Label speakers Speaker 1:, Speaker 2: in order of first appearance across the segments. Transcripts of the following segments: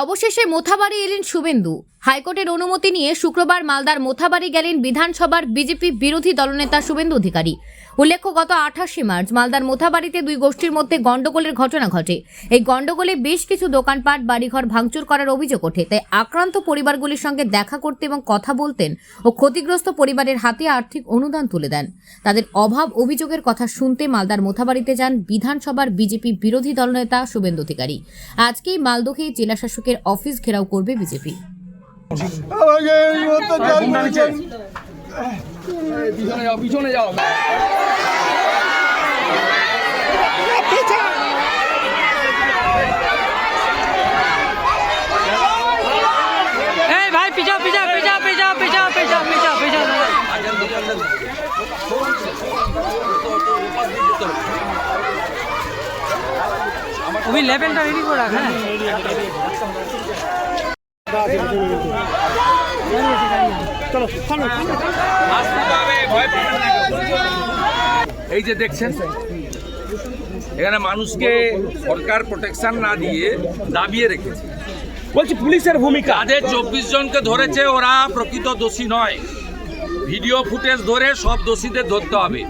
Speaker 1: অবশেষে মোথাবাড়ি এলেন শুভেন্দু। হাইকোর্টের অনুমতি নিয়ে শুক্রবার মালদার মোথাবাড়ি গেলেন বিধানসভার বিজেপি বিরোধী দলনেতা শুভেন্দু অধিকারী। উল্লেখ্য, গত আঠাশে মার্চ মালদার মোথাবাড়িতে দুই গোষ্ঠীর মধ্যে গন্ডগোলের ঘটনা ঘটে। এই গন্ডগোলে বেশ কিছু দোকানপাট, বাড়িঘর ভাঙচুর করার অভিযোগ ওঠে। তাই আক্রান্ত পরিবারগুলির সঙ্গে দেখা করতে এবং কথা বলতেন ও ক্ষতিগ্রস্ত পরিবারের হাতে আর্থিক অনুদান তুলে দেন। তাদের অভাব অভিযোগের কথা শুনতে মালদার মোথাবাড়িতে যান বিধানসভার বিজেপি বিরোধী দলনেতা শুভেন্দু অধিকারী। আজকেই মালদহে জেলাশাসকের অফিস ঘেরাও করবে বিজেপি।
Speaker 2: আমাকে অত্যাচার করেছেন
Speaker 3: পিছনে যাও। পিছনে যাও
Speaker 4: ওই লেভেলটা রেডি করে রাখ হ্যাঁ।
Speaker 5: এই যে দেখছেন এখানে মানুষকে সরকার প্রোটেকশন না দিয়ে দাবিয়ে রেখেছে।
Speaker 3: বলছি পুলিশের ভূমিকা।
Speaker 5: তাদের চব্বিশ জনকে ধরেছে ওরা প্রকৃত দোষী নয়। ভিডিও ফুটেজ ধরে সব দোষীদের ধরতে হবে।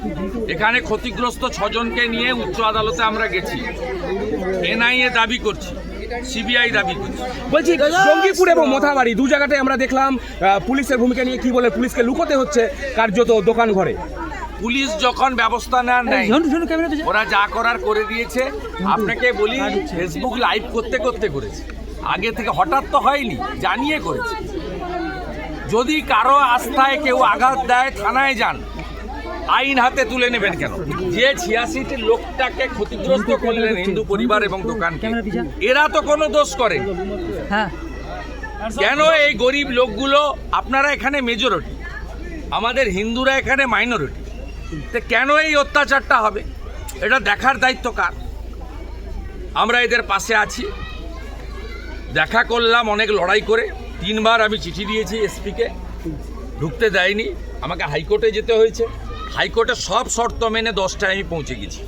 Speaker 5: এখানে ক্ষতিগ্রস্ত ছজনকে নিয়ে উচ্চ আদালতে আমরা গেছি। এনআইএ দাবি করছি। সিবিআই দাবি।
Speaker 3: বলছি জঙ্গিপুর এবং মোথাবাড়ি দু জায়গাতে আমরা দেখলাম আহ, পুলিশের ভূমিকা নিয়ে কি বলে পুলিশকে লুকোতে হচ্ছে কার্যত দোকান ঘরে।
Speaker 5: পুলিশ যখন ব্যবস্থা নেন নেয় ওরা যা করার করে দিয়েছে। আপনাকে বলি ফেসবুক লাইভ করতে করতে করেছে। আগে থেকে হঠাৎ তো হয়নি জানিয়ে করেছে। যদি কারও আস্থায় কেউ আঘাত দেয় থানায় যান। আইন হাতে তুলে নেবেন কেন? যে ছিয়াশিটি লোকটাকে ক্ষতিগ্রস্ত করলেন হিন্দু পরিবার এবং দোকানকে এরা তো কোনো দোষ করে।
Speaker 4: হ্যাঁ।
Speaker 5: কেন এই গরিব লোকগুলো? আপনারা এখানে মেজরিটি আমাদের হিন্দুরা এখানে মাইনরিটি তো কেন এই অত্যাচারটা হবে? এটা দেখার দায়িত্ব কার? আমরা এদের পাশে আছি। দেখা করলাম অনেক লড়াই করে। তিনবার আমি চিঠি দিয়েছি এসপিকে ঢুকতে দেয়নি। আমাকে হাইকোর্টে যেতে হয়েছে। হাইকোর্টে সব শর্ত মেনে দশটায় আমি পৌঁছে গেছি।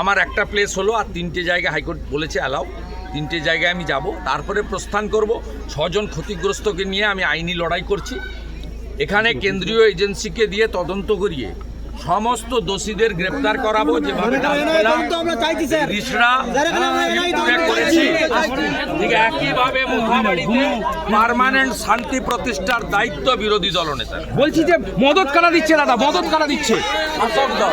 Speaker 5: আমার একটা প্লেস হলো আর তিনটে জায়গায় হাইকোর্ট বলেছে অ্যালাউ তিনটে জায়গায় আমি যাব, তারপরে প্রস্থান করব। ছজন ক্ষতিগ্রস্তকে নিয়ে আমি আইনি লড়াই করছি। এখানে কেন্দ্রীয় এজেন্সিকে দিয়ে তদন্ত করিয়ে সমস্ত দোষীদের গ্রেপ্তার করাবো যেভাবে ঠিক একইভাবে পার্মানেন্ট শান্তি প্রতিষ্ঠার দায়িত্ব বিরোধী দলনেতা
Speaker 3: বলছি যে মদত কারা দিচ্ছে দাদা? মদত কারা দিচ্ছে?
Speaker 5: শাসক দল।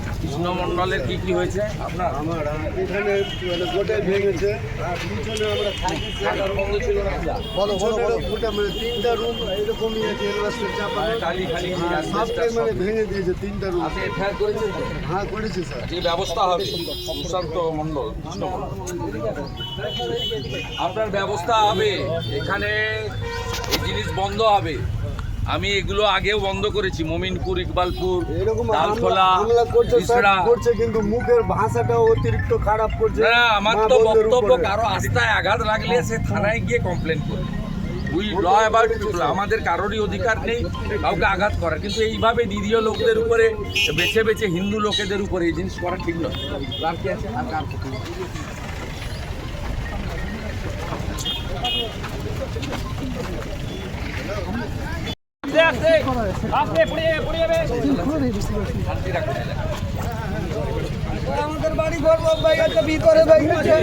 Speaker 5: কৃষ্ণমণ্ডলের কি কি হয়েছে? আপনার?
Speaker 6: আমার এখানে মানে গোটাই ভেঙেছে। আর পিছনে আমরা
Speaker 5: থাকার বন্ধ ছিল না?
Speaker 6: বলো বলো বলো। গোটা মানে তিনটা রুম এরকমই আছে চাপা
Speaker 5: খালি খালি
Speaker 6: সবটাই মানে ভেঙে দিয়েছে তিনটা রুম।
Speaker 5: আপনি এফআইআর করেছেন
Speaker 6: হ্যাঁ করেছে স্যার।
Speaker 5: যে ব্যবস্থা হবে? সুশান্ত মণ্ডল। আপনার ব্যবস্থা হবে। এখানে এই জিনিস বন্ধ হবে। আমি এগুলো আগেও বন্ধ করেছি। মমিনপুর ইকবালপুর ডালখোলা ইসরা
Speaker 6: করছে কিন্তু মুখের ভাষাটাও অতিরিক্ত খারাপ করছে
Speaker 5: না আমার তো বক্তব্য। কারও আস্থায় আঘাত লাগলে সে থানায় গিয়ে কমপ্লেন করবে। উই ল অ্যাবাউট পিপল আমাদের কারোরই অধিকার নেই কাউকে আঘাত করার। কিন্তু এইভাবে নিরীহ লোকদের উপরে বেছে বেছে হিন্দু লোকেদের উপরে এই জিনিস করা ঠিক নয়। আর কি আছে? আর কার পক্ষে? শান্তি পুড়িয়ে এলাকায়।
Speaker 2: আমাদের বাড়ি ঘর সব ভেঙেছে ভিতরে ভেঙেছে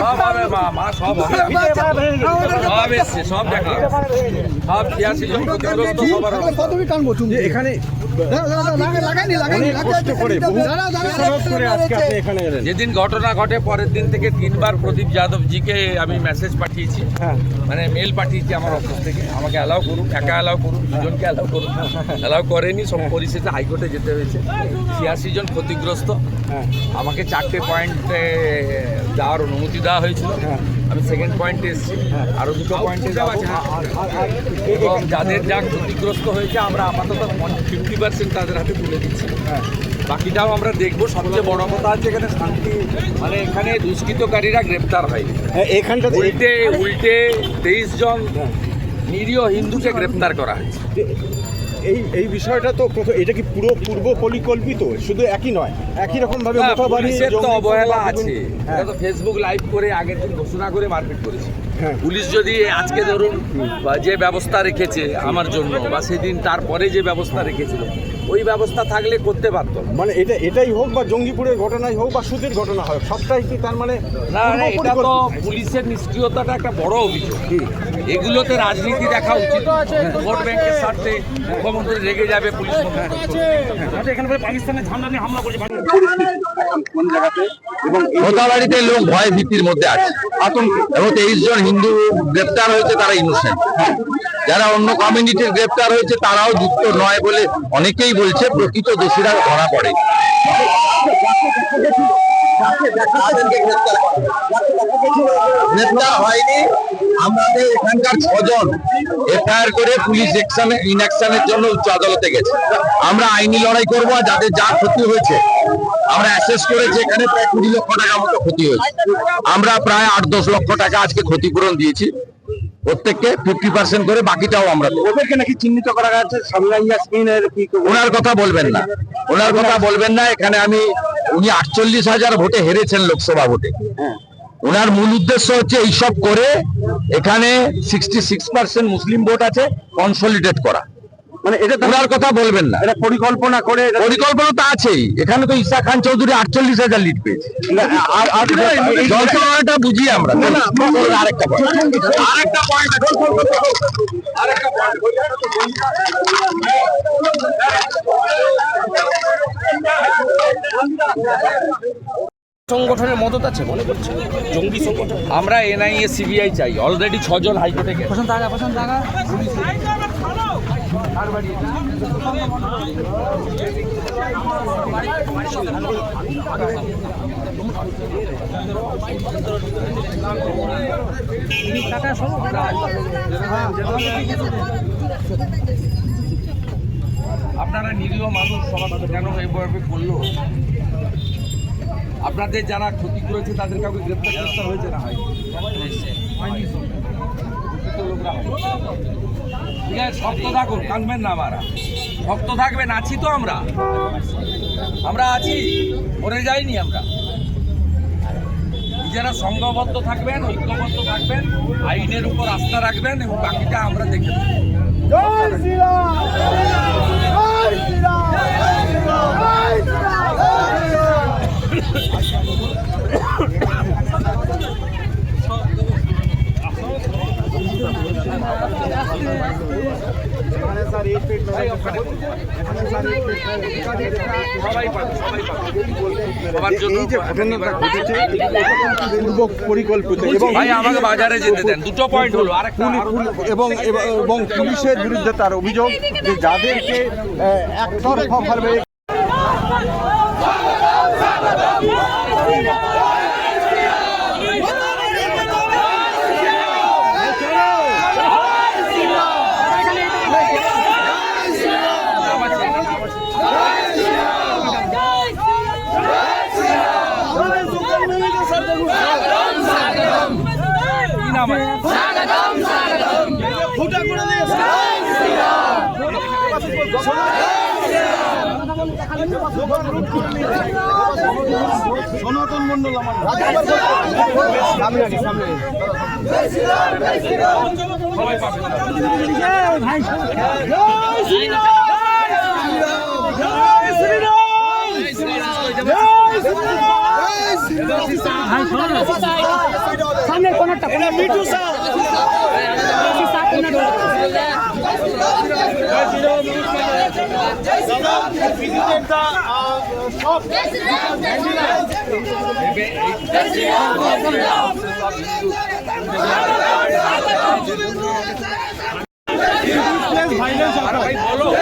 Speaker 5: সব হবে মা মা সব হবে। সব এসছে সব দেখা। সব ছিয়াশি জন ক্ষতিগ্রস্ত সবার হবে।
Speaker 2: কতটি টানবো এখানে লাগাইনি লাগাইনি কষ্ট করে করে আজকে আপনি এখানে এলেন।
Speaker 5: যেদিন ঘটনা ঘটে পরের দিন থেকে তিনবার প্রদীপ যাদব যাদবজিকে আমি মেসেজ পাঠিয়েছি। মানে মেল পাঠিয়েছি আমার অফিস থেকে। আমাকে অ্যালাউ করুন একা অ্যালাউ করুন দুজনকে অ্যালাউ করুন। অ্যালাউ করেনি সব পরিস্থিতি হাইকোর্টে যেতে হয়েছে। ছিয়াশি জন ক্ষতিগ্রস্ত। আমাকে চারটে পয়েন্টে যাওয়ার অনুমতি দেওয়া হয়েছিল। আমি সেকেন্ড পয়েন্টে এসেছি। আরও দুটো পয়েন্টে যাব। এবং যাদের যা ক্ষতিগ্রস্ত হয়েছে আমরা আপাতত ফিফটি পার্সেন্ট তাদের হাতে তুলে দিচ্ছি। বাকিটাও আমরা দেখব। সবচেয়ে বড় কথা হচ্ছে এখানে শান্তি মানে এখানে দুষ্কৃতকারীরা গ্রেপ্তার হয়।
Speaker 2: এখানটা
Speaker 5: উল্টে উল্টে তেইশ জন নিরীহ হিন্দুকে গ্রেপ্তার করা হয়েছে।
Speaker 2: এই এই বিষয়টা তো এটা কি পুরো পূর্ব পরিকল্পিত শুধু একই নয় একই রকম ভাবে
Speaker 5: না,
Speaker 2: মোথাবাড়ি
Speaker 5: তো অবহেলা আছে। এটা তো ফেসবুক লাইভ করে আগের দিন ঘোষণা করে মারপিট করেছে
Speaker 2: হ্যাঁ।
Speaker 5: পুলিশ যদি আজকে ধরুন বা যে ব্যবস্থা রেখেছে আমার জন্য বা সেদিন তারপরে যে ব্যবস্থা রেখেছিল ওই ব্যবস্থা থাকলে করতে পারতো।
Speaker 2: মানে এটা এটাই হোক বা জঙ্গিপুরের ঘটনাই হোক বা সুদের ঘটনা হোক সবটাই কি তার মানে
Speaker 5: না না এটা তো পুলিশের নিষ্ক্রিয়তাটা একটা বড় অভিযোগ। এগুলোতে রাজনীতি দেখা উচিত। ভোট ব্যাংকের স্বার্থে মুখ্যমন্ত্রী রেগে যাবে পুলিশ মন্ত্রী
Speaker 7: মোথাবাড়িতে লোক ভয় ভীতির মধ্যে আছে। এবং তেইশ জন হিন্দু গ্রেপ্তার হয়েছে তারা ইনোসেন্ট যারা অন্য কমিউনিটির গ্রেপ্তার হয়েছে তারাও যুক্ত নয় বলে অনেকেই বলছে, প্রকৃত দোষীরা ধরা পড়ে। হয়নি। আমাদের এখানকার ছজন করে পুলিশ জন্য উচ্চ আদালতে গেছে। আমরা আইনি লড়াই করব যাদের যা ক্ষতি হয়েছে, আমরা অ্যাসেস প্রায় কুড়ি লক্ষ ক্ষতি হয়েছে। আমরা প্রায় আট দশ লক্ষ টাকা আজকে ক্ষতিপূরণ দিয়েছি। প্রত্যেককে ফিফটি পার্সেন্ট করে বাকিটাও আমরা
Speaker 2: ওদেরকে নাকি চিহ্নিত করা গেছে?
Speaker 7: ওনার কথা বলবেন না। ওনার কথা বলবেন না। এখানে আমি উনি আটচল্লিশ হাজার ভোটে হেরেছেন লোকসভা ভোটে। ওনার মূল উদ্দেশ্য হচ্ছে এইসব করে এখানে সিক্সটি সিক্স পার্সেন্ট মুসলিম ভোট আছে কনসলিডেট করা।
Speaker 2: মানে এটা
Speaker 7: কথা বলবেন না
Speaker 2: এটা পরিকল্পনা করে
Speaker 7: পরিকল্পনা তো আছেই এখানে তো ঈশা খান চৌধুরী আটচল্লিশ হাজার লিড পেয়েছে
Speaker 2: আর আর
Speaker 7: যন্ত্রণাটা বুঝি আমরা আরেকটা point। আরেকটা পয়েন্ট আরেকটা
Speaker 3: সংগঠনের মদত আছে মনে করছে জঙ্গি সংগঠন
Speaker 5: আমরা এনআইএ সিবিআই চাই অলরেডি ছজন হাইকোর্টে গেছে আপনারা নিরীহ মানুষ, সবার কেন এইভাবে করল আপনাদের যারা ক্ষতি করেছে, তাদের কাউকে গ্রেপ্তার গ্রেপ্তার হয়েছে না? হয় ঠিক আছে শক্ত থাকুন কাঁদবেন না আমারা শক্ত থাকবেন, আছি তো আমরা। আমরা আছি, মরে যাইনি আমরা। নিজেরা সংঘবদ্ধ থাকবেন, ঐক্যবদ্ধ থাকবেন, আইনের উপর আস্থা রাখবেন এবং বাকিটা আমরা দেখে নেব।
Speaker 2: জয় শ্রীরাম জয় শ্রীরাম জয় শ্রীরাম
Speaker 3: ভাই, ওখানে
Speaker 5: সবাই পাবে সবাই পাবে সবার জন্য
Speaker 2: এই যে ঘটনাটা ঘটেছে পূর্ব পরিকল্পিত এবং
Speaker 5: আমাকে বাজারে যেতে দেন। দুটো পয়েন্ট হলো আরেকটা
Speaker 2: পুলি- পুলি- এবং পুলিশের বিরুদ্ধে তার অভিযোগ যে যাদেরকে আহ, একতরফাভাবে
Speaker 5: কি নাম আছে
Speaker 6: সনাতন মন্ডল আমার।
Speaker 5: সবাই পাবে আর ভাই বলো
Speaker 6: violence occurred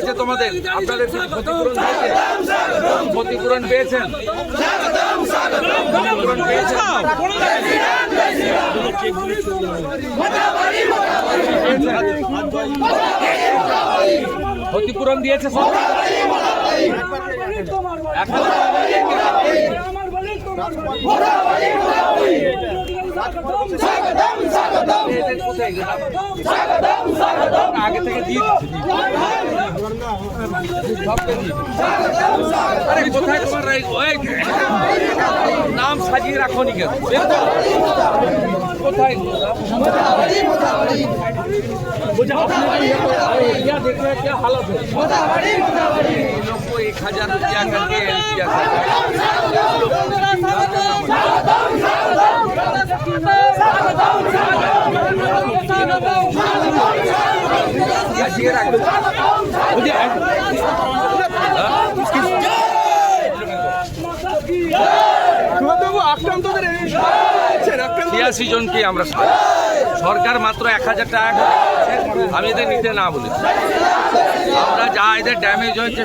Speaker 5: লেগেছে তোমাদের? আপনাদের ক্ষতিপূরণ পেয়েছেন ক্ষতিপূরণ পেয়েছেন? ক্ষতিপূরণ পেয়েছেন? ক্ষতিপূরণ দিয়েছে এখন এদের কোথায় গেল? আগে থেকে দিয়ে দিচ্ছি সবকে দিয়ে দিচ্ছি। আরে কোথায় তোমার এই- ওই নাম সাজিয়ে রাখো নি কেন বের করো। কোথায় क्या देख रहे हैं क्या हालत है इन लोग को एक हजार रुपया करके किया সাজিয়ে রাখো ছিয়াশি জনকে আমরা সরকার মাত্র এক হাজার টাকা আমি এদের নিতে না বলেছি আমরা যা এদের ড্যামেজ হয়েছে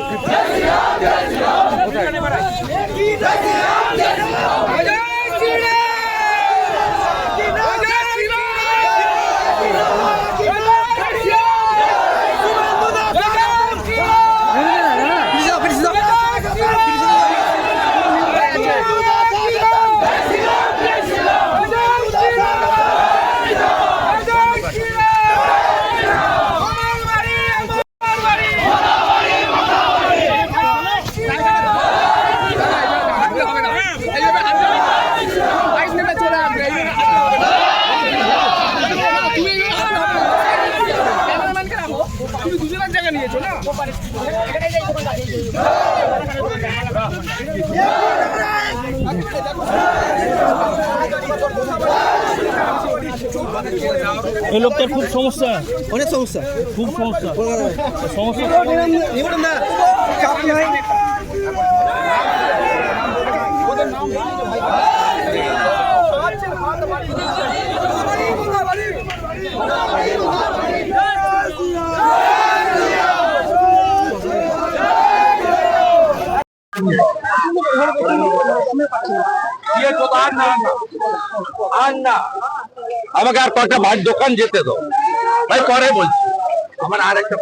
Speaker 6: এই লোকটার খুব সমস্যা। অনেক সমস্যা। খুব সমস্যা। সমস্যা।
Speaker 7: আমাকে আর কয়েকটা ভাই দোকান যেতে দাও। ভাই পরে বলছি। আমার আর একটা